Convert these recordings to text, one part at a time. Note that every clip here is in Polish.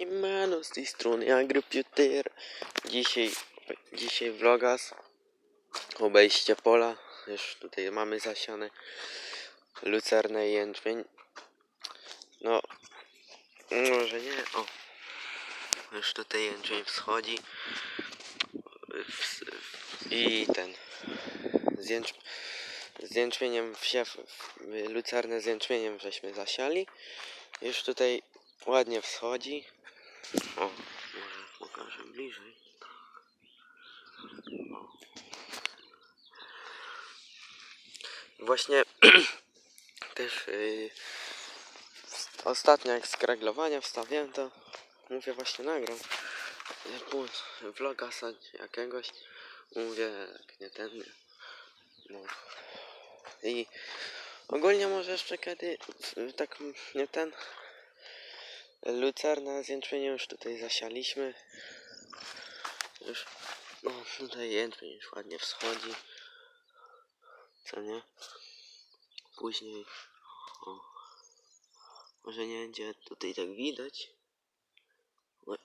Siemano, z tej strony Agrypiuter. Dzisiaj, dzisiaj vlogas. Obejście pola. Już tutaj mamy zasiane lucernę i jęczmień. No, może nie, o. Już tutaj jęczmień wschodzi. Ws- I ten. Z, jęcz, z jęczmieniem wsiew, lucernę z jęczmieniem żeśmy zasiali. Już tutaj ładnie wschodzi. O, może pokażę bliżej. O. Właśnie też yy, ostatnio jak skraglowania wstawiałem to mówię właśnie nagram pół vloga jakiegoś mówię jak nie ten no i ogólnie może jeszcze kiedy tak nie ten Lucerna z jęczmieniem już tutaj zasialiśmy. Już, no tutaj jęczmień już ładnie wschodzi. Co nie? Później, o, może nie będzie tutaj tak widać. Ła-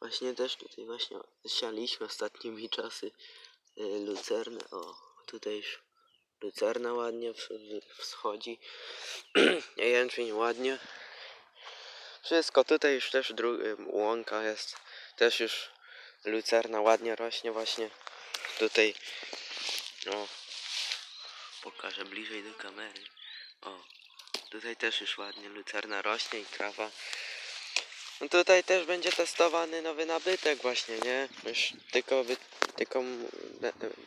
Właśnie też tutaj właśnie sialiśmy ostatnimi czasy y, lucernę. O, tutaj już lucerna ładnie wschodzi. Jęczmień ładnie. Wszystko tutaj już też łąka jest. Też już lucerna ładnie rośnie właśnie. Tutaj o pokażę bliżej do kamery. O tutaj też już ładnie lucerna rośnie i trawa. No tutaj też będzie testowany nowy nabytek właśnie, nie? Już tylko, tylko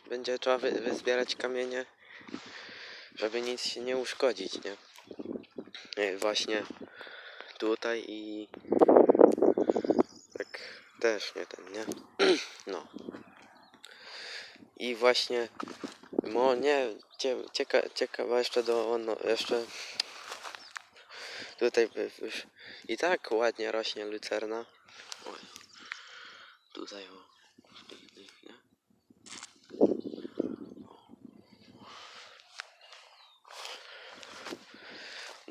będzie trzeba wy, wyzbierać kamienie, żeby nic się nie uszkodzić, nie? E, Właśnie tutaj i tak też nie ten, nie? No. I właśnie mo nie cie, cieka, ciekawa jeszcze do no, jeszcze tutaj by, i tak ładnie rośnie lucerna. Oj. Tutaj o.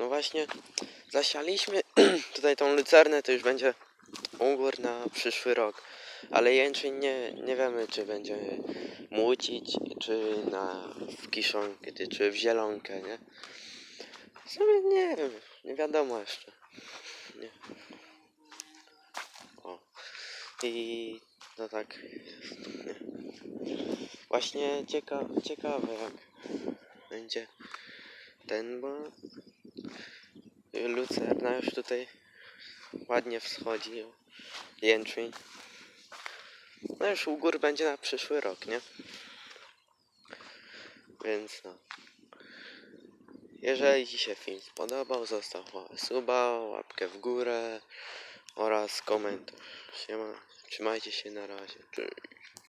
No właśnie zasialiśmy tutaj tą lucernę, to już będzie ugór na przyszły rok. Ale jęczmień nie, nie wiemy, czy będzie młócić, czy na w kiszonkę, czy- w zielonkę, nie? W sumie nie wiem, nie wiadomo jeszcze. Nie. O. I no tak nie? Właśnie cieka ciekawe jak będzie ten, bo lucerna już tutaj ładnie wschodzi. Jęczmień. No już u gór będzie na przyszły rok, nie? Więc no. Jeżeli Ci się film spodobał, zostaw suba, łapkę w górę oraz komentarz. Siema. Trzymajcie się na razie. Cześć.